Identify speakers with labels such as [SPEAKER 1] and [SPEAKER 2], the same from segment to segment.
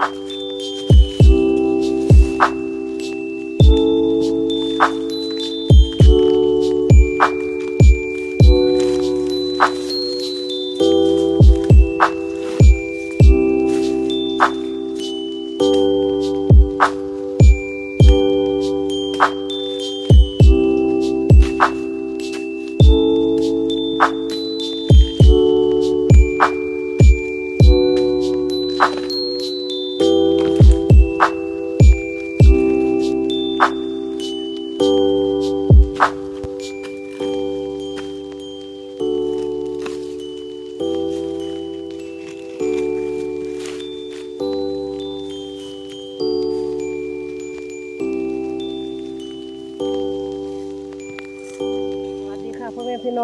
[SPEAKER 1] ส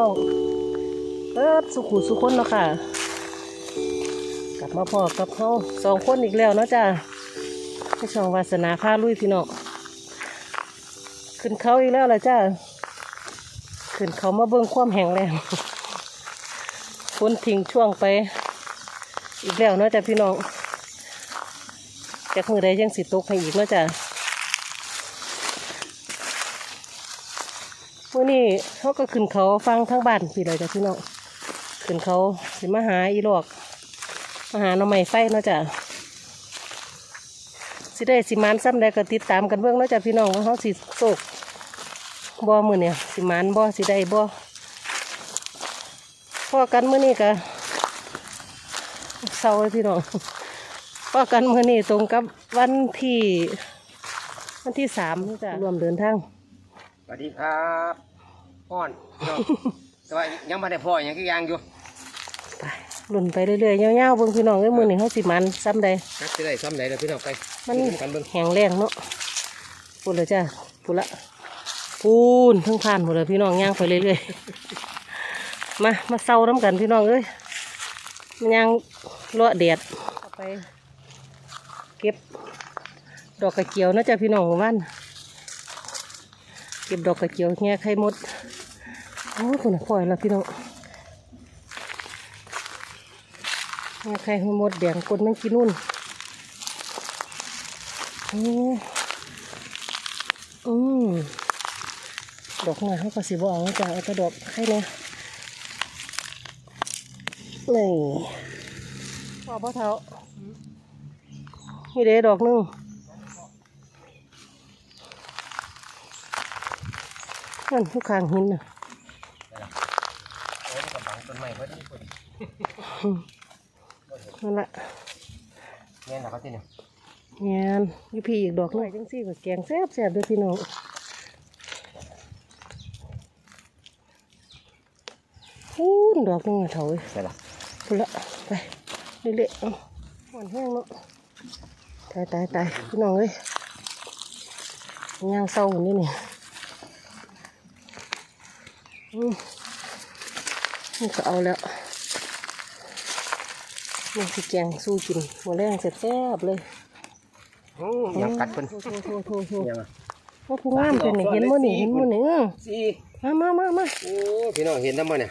[SPEAKER 1] น้องเปิดสุขุสุขคนเนาะค่ะ กลับมาพอกับเขาสองคนอีกแล้วเนาะจ้าให้ช่องวาสนาพาลุยพี่น้องขึ้นเขาอีกแล้วล่ะจ้าขึ้นเขามาเบิ่งความแห้งแรงฝนทิ้งช่วงไป อีกแล้วเนาะจ้าพี่น้องจากมือใดยังสิตกให้อีกเนาะจ้า มื่อนี้เขาก็ขึ้นเขาฟังทั้งบ้านพี่เลยจ้ะพี่น้องขึ้นเขาสิมาหาอีหลอกมาหาหน่อไม้ไฟเนาะจ้ะสิได้สิมานซ้ำใดก็ติดตามกันเบื้องเนาะจ้ะพี่น้องว่าเขาสิโศกบ่มือเนี่ยสิมานบ่สิได้บ่พอกันมื่อนี้ก็เศร้าเลยพี่น้องพอกันมื่อนี้ตรงกับวันที่วันที่สามเนาะจ้ะรวมเดินทาง
[SPEAKER 2] สวัสดีครับ พ่อนพี่น้องแต่ว่ายังไม่ได้พ่อยังก็ยังอยู่
[SPEAKER 1] ไปหลุ่นไปเรื่อยๆยาวๆเบิ่งพี่น้องเอ้ยมือนี่เขาสิมันซ้ำใด
[SPEAKER 2] นักจะได้ซ้ำไหนแล้วพี่น้องไป
[SPEAKER 1] มัน
[SPEAKER 2] ดูกันเบิ่ง
[SPEAKER 1] แห้งแรงเนาะพูดเลยจ้าพูดละพูนทั้งผ่านหมดเลยพี่น้องย่างไปเรื่อยๆมามาเศร้าน้ำกันพี่น้องเอ้ยมันย่างเลาะแดดเอาไปเก็บดอกกระเจียวนะจ้าพี่น้องของบ้านเก็บดอกกระเจียวแง่ไข่มด โอ้คนน่ะปล่อยแล้วพี่น้องนี่ใครห้หมดแดงกดมันกินนู่นอืมอืมดอกงาเขาก็สิบเอาจ้ะเอาแต่ดอกไข่เนี่ยนี่พอพ่อเท้านี่เด้ดอกนึงนั่นทุกข้างหินน่ะ
[SPEAKER 2] ต้นไม้เพิ่นนี่คน
[SPEAKER 1] นั่นละ
[SPEAKER 2] แม่นนะครับที่นี่
[SPEAKER 1] งานยี่พี่อีกดอกหน่อยจังสี่กับแกงแซ่บแซ่บๆเด้วยพี่น้องพูนดอกนึงอะเถอย
[SPEAKER 2] ใช่ละ
[SPEAKER 1] พูนละไปเรื่อยๆเอาหวานแห้งเนาะตายตายตายพี่น้องเอ้ยย่างเศร้าคนนี้นี่อืม นี่ก็เอาแล้วนี่สิแกงสู้กินหัวแรงแซ่บๆเลย
[SPEAKER 2] โอ้ยังกัดเพิ่น
[SPEAKER 1] โทษโทษโทษโทษ
[SPEAKER 2] ยังอะ
[SPEAKER 1] ว่าผู้งามเป็นนี่เห็นมั้นี่เห็นมั้นี่เออ
[SPEAKER 2] สี่
[SPEAKER 1] มามามามา
[SPEAKER 2] โอ้พี่น้องเห็นแล้วมั้ยเนี่ย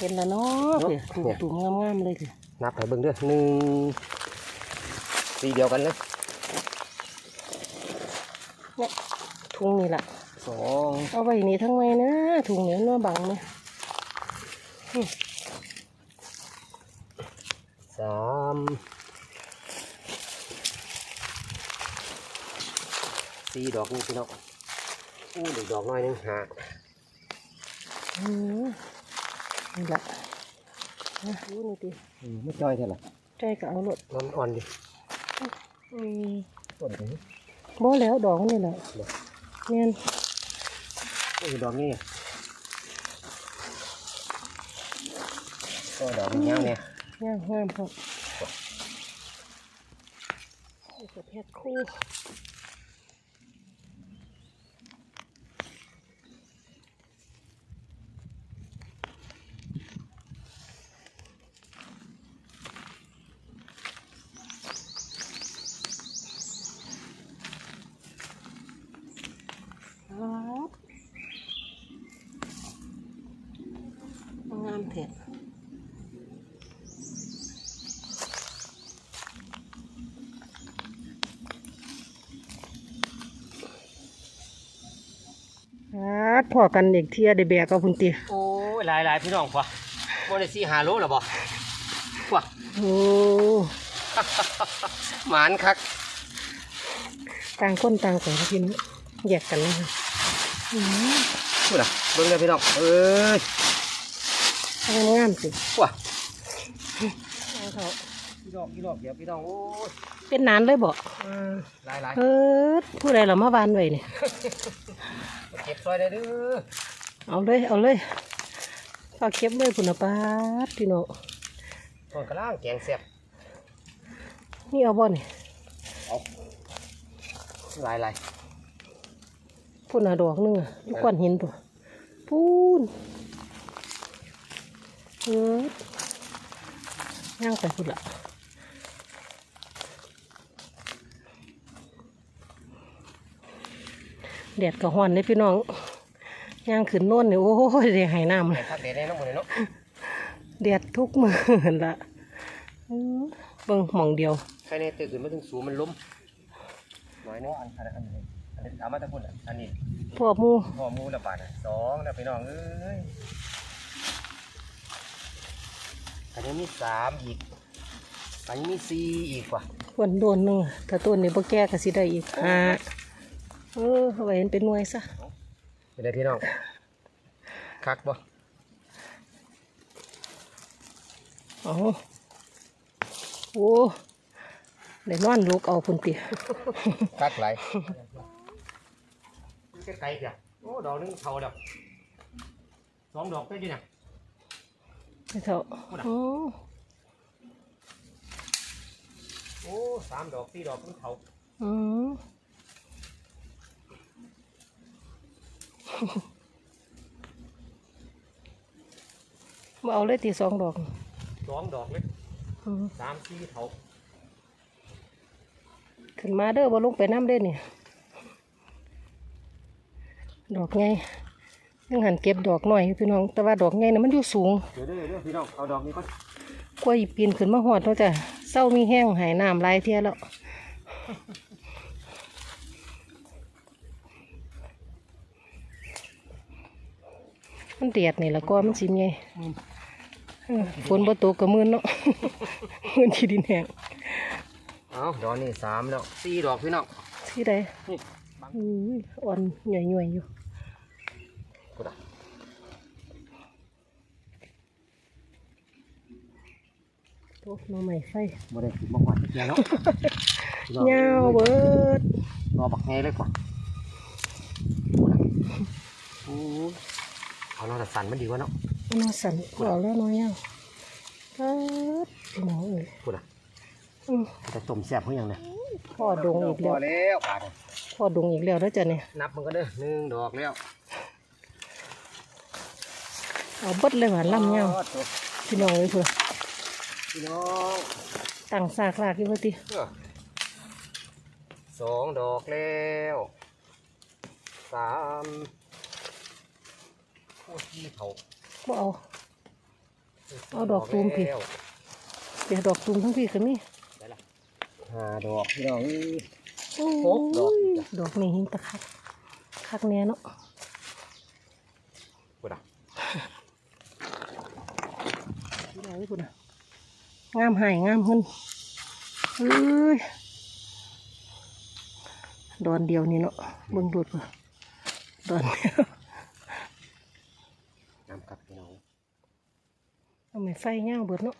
[SPEAKER 1] เห็นแล้วเนาะ
[SPEAKER 2] เนาะ
[SPEAKER 1] เดี๋ยวตุ่มตุ่มงามๆเลยคือ
[SPEAKER 2] นับให้เบิ่งเด้อหนึ่งสีเดียวกันเลย
[SPEAKER 1] เนี่ยถุงนี่แหละ
[SPEAKER 2] สอง
[SPEAKER 1] เอาไว้นี่ทั้งไว้นะถุงนี้มาบังเนี่ย
[SPEAKER 2] สามสี่ดอกนี่พี่น้องอู้หนึ่งดอกน้อยหนึงหา
[SPEAKER 1] อืมนี่แหละนะรู้นี่ดิ
[SPEAKER 2] อืมไม่จ้อยเท่าไหร่
[SPEAKER 1] ใจก็เอาหลด
[SPEAKER 2] นอนอ่อนดิ
[SPEAKER 1] อืม
[SPEAKER 2] ต้นนี้
[SPEAKER 1] บ่แล้วดอกนี่แหละเนี่ย
[SPEAKER 2] โอ้ยดอกนี้ ก็ดอกนี้ยาวเนี่ย
[SPEAKER 1] งามงามพอนี่ก็เพชรคู่ ดพอกันเด็กเทียได้แบกเอาพุ่นติ
[SPEAKER 2] โอ้ยหลายหลายพี่น้องกว่าโมได้สี่หาโลหรอบ่กว่า
[SPEAKER 1] โอ้
[SPEAKER 2] หมานคัก
[SPEAKER 1] ต่างคนต่างไปนะพี่น้องแยกกันเลยค่ะอืม
[SPEAKER 2] พูดอะเบิ่งเลยพี่น้องเอ้ย
[SPEAKER 1] เอางามสิ
[SPEAKER 2] กว่า
[SPEAKER 1] เอาเถอะ
[SPEAKER 2] พี่น้องพี่น้องเดี๋ยวพี่น้องโอ้ย
[SPEAKER 1] เป็นนานเลยบ่
[SPEAKER 2] หลายหลาย
[SPEAKER 1] เออผู้ใดเหรอมาวานไว้นี่
[SPEAKER 2] เก็บซอยได้เด้อ
[SPEAKER 1] เอาเลยเอาเลยเอาเก็บเลยพุ่นน่ะปาดพี่น้อง
[SPEAKER 2] ตอนกระล่างแกงแซ่บ
[SPEAKER 1] นี่เอาบ่นี่
[SPEAKER 2] เอาหลายหลาย
[SPEAKER 1] พุ่นน่ะดอกหนึงอะลูกก้อนหินตัวปูนเออย่างไปพุ่นละ แดดก็ฮ้อนเลยพี่น้องย่างขึ้นโน่นนี่โอ้ยเดี๋ยวหายน้ำเลย
[SPEAKER 2] แต่ทักเด็ดได้น้องหมดเลยเนาะ
[SPEAKER 1] แดดทุกมือละอื้อเบิ่งหมองเดียว
[SPEAKER 2] ใครในตื่นขึ้นมาถึงสูงมันล้มน้อยนึงอันอันอันนี้อันนี้เอามาตะกุนอะอันนี้
[SPEAKER 1] พวกหมู
[SPEAKER 2] พ่อมูละบาทอะสองนะพี่น้องเอ้ยอันนี้มีสามอีกอันนี้มีสี่อีกว่ะ
[SPEAKER 1] ควรโดนหนึงอะถ้าต้นนี้บ่แก้ก็สิได้อีกห้า เออเอาไว้เห็นเป็นหน่วยซะ
[SPEAKER 2] เป็นไงพี่น้องคักบ่
[SPEAKER 1] เอาโอ้ได้นอนลูกเอาพุ่นติ
[SPEAKER 2] คักไหลายไกลไกลเดียวโอ้ดอกหนึงเท่าดอกสองดอกได้ดีนะ
[SPEAKER 1] ไม่เท่าโอ้
[SPEAKER 2] โอ้สามดอกสี่ดอกมันเท่า
[SPEAKER 1] อื มบ่เอาเลยตีสองดอก
[SPEAKER 2] สองดอกเลย
[SPEAKER 1] อืม
[SPEAKER 2] สามสี่เท่า
[SPEAKER 1] ขึ้นมาเด้อบ่ลงไปน้ำเด้อนี่ดอกไงยังหันเก็บดอกหน่อยอยู่พี่น้อง แต่ว่าดอกไงน่ะมันอยู่สูง
[SPEAKER 2] เดี๋ยวเด้อเดี๋ยวพี่น้องเอาดอกนี้ก่อน
[SPEAKER 1] กล้วยปีนขึ้นมาหอดเนาะจ้ะเศร้ามีแห้งหายน้ำหลายเที่ยแล้ว มันเดียดนี่ละก็มันสิมไงเออฝนบ่ตกกับมือนเนาะมือนที่ดินแห้ง
[SPEAKER 2] เอาดอกนี่สามแล้วสี่ดอกพี่น้อง
[SPEAKER 1] ที่ใด
[SPEAKER 2] นี่บัง
[SPEAKER 1] อืมอ่อนหน่วยๆอยู่
[SPEAKER 2] กูด่ะ
[SPEAKER 1] โอ้หน้อใหม่ไฟ
[SPEAKER 2] บ่ได้กินบ่หวานที่เดียวเนาะพี่น้อง
[SPEAKER 1] เงาเบิด
[SPEAKER 2] รอบักแง่เลยกว่ากูด่ะโอ้ ยเอาเนาะแต่สันมันดีว่าเนาะ
[SPEAKER 1] น้อสั่นเอแล้วน้อยเงาเบิดพี่น้อเอ้ย
[SPEAKER 2] กูด่ะ
[SPEAKER 1] อืม
[SPEAKER 2] จะต้มแซ่บเพื่อยังเนี่ย
[SPEAKER 1] พ่อดงอีกแล้ว
[SPEAKER 2] อแล้วบาด
[SPEAKER 1] พ่อดงอีกแล้วแล้วจ้ะเนี่ย
[SPEAKER 2] นับมันก็เด้อหนึ่งดอกแล้ว
[SPEAKER 1] เอาบดเลยหวานล่ำเงา
[SPEAKER 2] อ๋อตัว
[SPEAKER 1] พี่น้องเลยเพื่อ
[SPEAKER 2] พี่น้อง
[SPEAKER 1] ตั้งซากลากอยู่ว่าติ
[SPEAKER 2] เออสองดอกแล้วสาม โอ้ยที่เขา
[SPEAKER 1] บ่เอา เอาดอกตูมผิด
[SPEAKER 2] แล้ว
[SPEAKER 1] เดี๋ยวดอกตูมทั้งพี่ก็มี
[SPEAKER 2] ได้ละห้าดอกพี่น้องเอ้ย
[SPEAKER 1] โอ้
[SPEAKER 2] หกดอก
[SPEAKER 1] ยดอกนี่หิงตะคักคักแน่เนาะ
[SPEAKER 2] กูด่ะ
[SPEAKER 1] พี่น้องเลยพุ่นน่ะงามหายงามหุ่นเอ้ยดอนเดียวนี่เนาะเบิ่งดูดพุ่นดอนเดียว
[SPEAKER 2] น้ำกับพี่น้อง
[SPEAKER 1] เอาไม้ไฟเงาเบิดเนาะ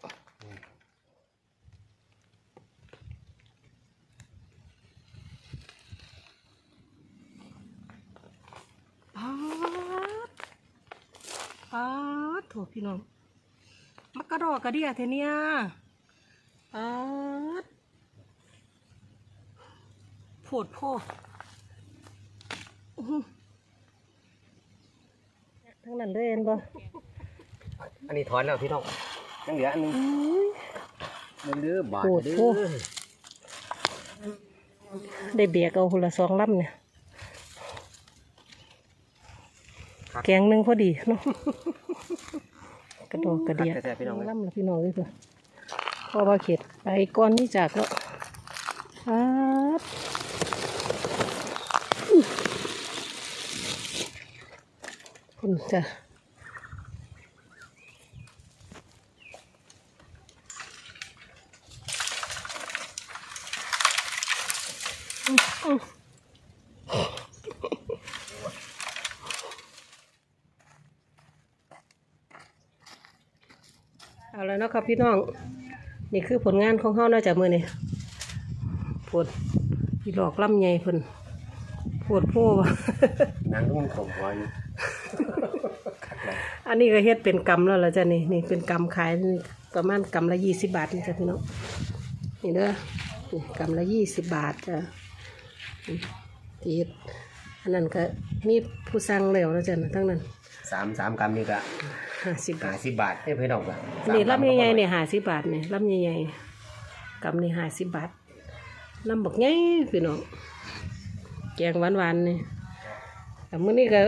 [SPEAKER 1] ปาดป๊าดโถพี่น้องมักกระดอกกระเดียเทเนี่ยปาดโผดพ่อทั้งนั้นเลยเห็นบ่
[SPEAKER 2] อันนี้ถอนแล้วพี่น้องยังเหลืออันหนึง
[SPEAKER 1] อุ้ย
[SPEAKER 2] เด้อเด้อบาท
[SPEAKER 1] โอ้
[SPEAKER 2] เด้
[SPEAKER 1] โห
[SPEAKER 2] อ
[SPEAKER 1] ได้เบียกเอาคนละสองลำเนี่ย
[SPEAKER 2] ครับ
[SPEAKER 1] แกงหนึ่งพอดีเนาะกระดอกกระเดีย
[SPEAKER 2] คัแต่พี่น้องเลย
[SPEAKER 1] ลำละพี่น้องเลยเพื่อพอมาเข็ดไปก้อนที่จากแล้วครับคุณจ้ะอืมอืมเอาแล้วเนาะ ครับพี่น้อง นี่คือผลงานของเฮาเนาะจากมือนี่ผลพี่หลอกล่ำใหญ่เพิ่นปวดโพ่วะ
[SPEAKER 2] นางต้องขมหัวอยู่คักเลย
[SPEAKER 1] อันนี้ก็เฮ็ดเป็นกำแล้วล่ะจ้ะนี่นี่เป็นกำขายนี่ประมาณกำละยี่สิบบาทนี่จ้ะพี่น้องนี่เด้อนี่กำละยี่สิบบาทจ้ะนี่ที่เฮ็ด อันนั้นก็มีผู้สั่งแล้วนะจ้ะนะทั้งนั้น
[SPEAKER 2] สามสามกรัมนี่ก็
[SPEAKER 1] ห้าสิบบา
[SPEAKER 2] หา
[SPEAKER 1] ท
[SPEAKER 2] สิบบาทให้เพื่อนออกละ
[SPEAKER 1] นี่ลำใหญ่ๆเนี่ยห้าสิบบาทเนี่ยลำใหญ่ๆกำนี่ห้าสิบบาทลำบักใหญ่พี่น้องแกงหวานๆนี่แต่มื้อนี้ก็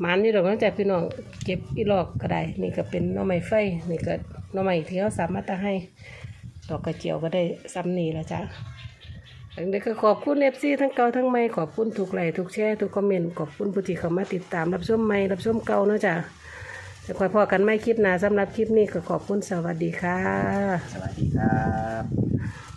[SPEAKER 1] หมันนี่ดอกน้องจ้ะพี่น้องเก็บอีหลอกก็ได้ นี่ก็เป็นหน่อไม้ไฟนี่ก็หน่อไม้ที่เขาสามารถจะให้ดอกกระเจียวก็ได้ซ้ำนี่แล้วจ้ะ อันนี้ก็ขอบคุณเอฟซีทั้งเก่าทั้งใหม่ขอบคุณทุกไลค์ทุกแชร์ทุกคอมเมนต์ขอบคุณผู้ที่เข้ามาติดตามรับชมใหม่รับชมเก่าเนาะจ้ะจะคอยพอกันไม่คลิปหน้าสำหรับคลิปนี้ก็ขอบคุณสวัสดีค่ะ
[SPEAKER 2] สวัสดีครับ